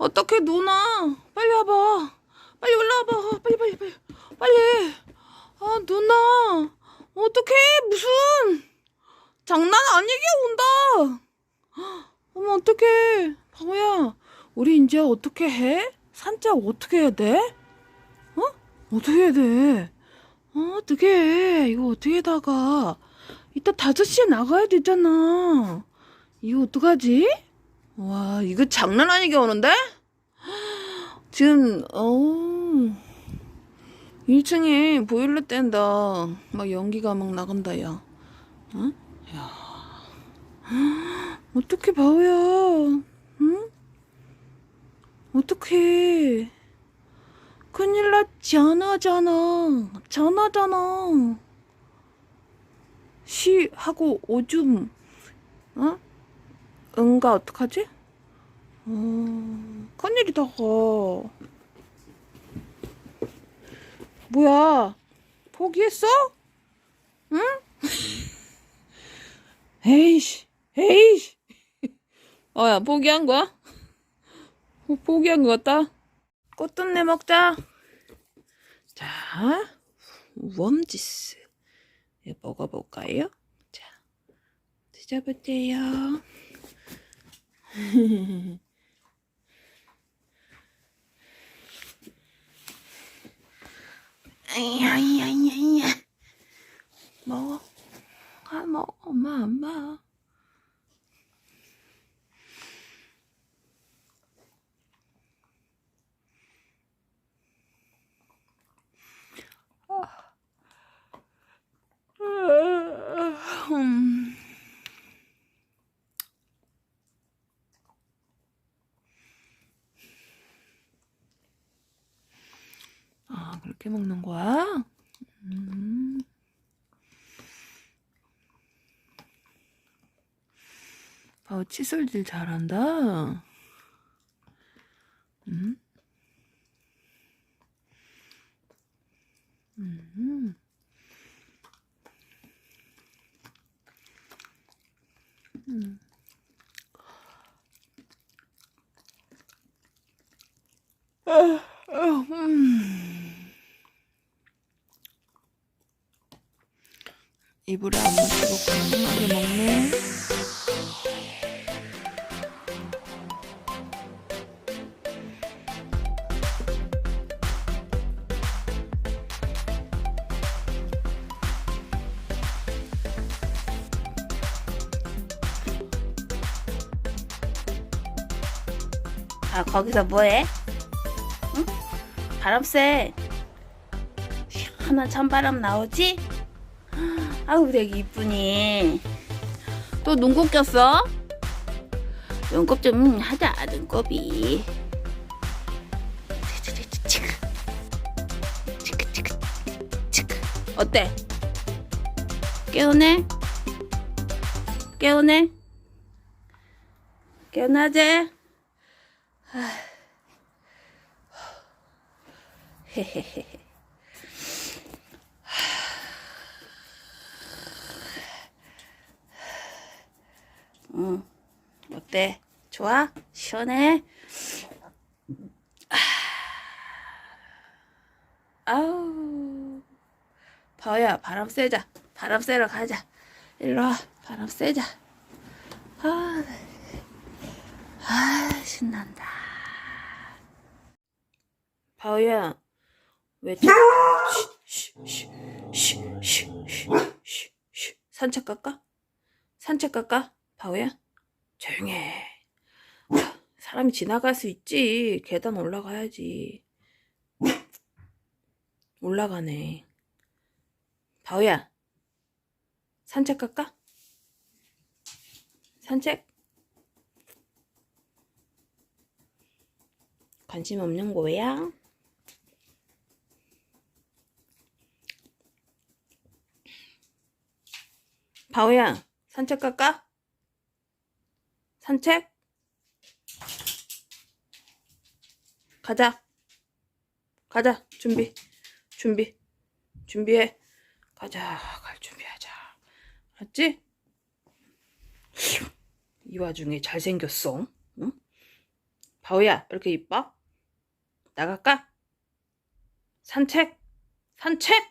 어떻게 누나? 빨리 와봐. 빨리 올라와봐. 빨리 빨리 빨리 빨리. 아 누나 어떻게 무슨 장난 아니게 온다. 어머 어떡해 바보야. 우리 이제 어떻게 해? 산책 어떻게 해야 돼? 어? 어떻게 해야 돼? 어, 어떻게 해? 이거 어떻게 다가? 이따 5시에 나가야 되잖아. 이거 어떡하지? 와, 이거 장난 아니게 오는데? 지금, 어 1층에 보일러 뗀다. 막 연기가 막 나간다, 야. 어? 야. 어떡해, 바보야. 응? 어떡해. 큰일 났잖아잖아. 전화잖아. 시 하고 오줌. 어? 응가 어떡하지? 어, 큰일이다. 뭐야? 포기했어? 응? 에이씨, 에이씨. 어야, 포기한 거야? 어, 포기한 거 같다. 꽃돈내 먹자. 자, 웜지스. 예, 먹어볼까요? 자, 드셔보세요. 아야야야야. 먹어. 아, 먹어. 엄마, 엄마. 음. 아, 그렇게 먹는 거야? 음. 아, 칫솔질 잘한다. 음. 음. 음. 아, 아, 음. 입으로 안 묻히고 그냥 먹네. 아 거기서 뭐해? 응? 바람 쐬. 시원한 찬바람 나오지? 아우 되게 이쁘니. 또 눈곱 꼈어? 눈곱 좀 하자 눈곱이. 어때? 깨우네? 깨우네? 깨우나제? 헤헤헤. 응. 어때? 좋아? 시원해? 아우. 바오야, 바람 쐬자. 바람 쐬러 가자. 일로 와. 바람 쐬자. 아, 아 신난다. 바오야, 왜. 산책 갈까? 산책 갈까? 바오야? 조용해. 아, 사람이 지나갈 수 있지. 계단 올라가야지. 올라가네. 바오야, 산책 갈까? 산책? 관심 없는 거야? 바오야, 산책 갈까? 산책? 가자. 가자. 준비. 준비. 준비해. 가자. 갈 준비하자. 알았지? 이 와중에 잘생겼어. 응? 바우야, 왜 이렇게 이뻐? 나갈까? 산책? 산책?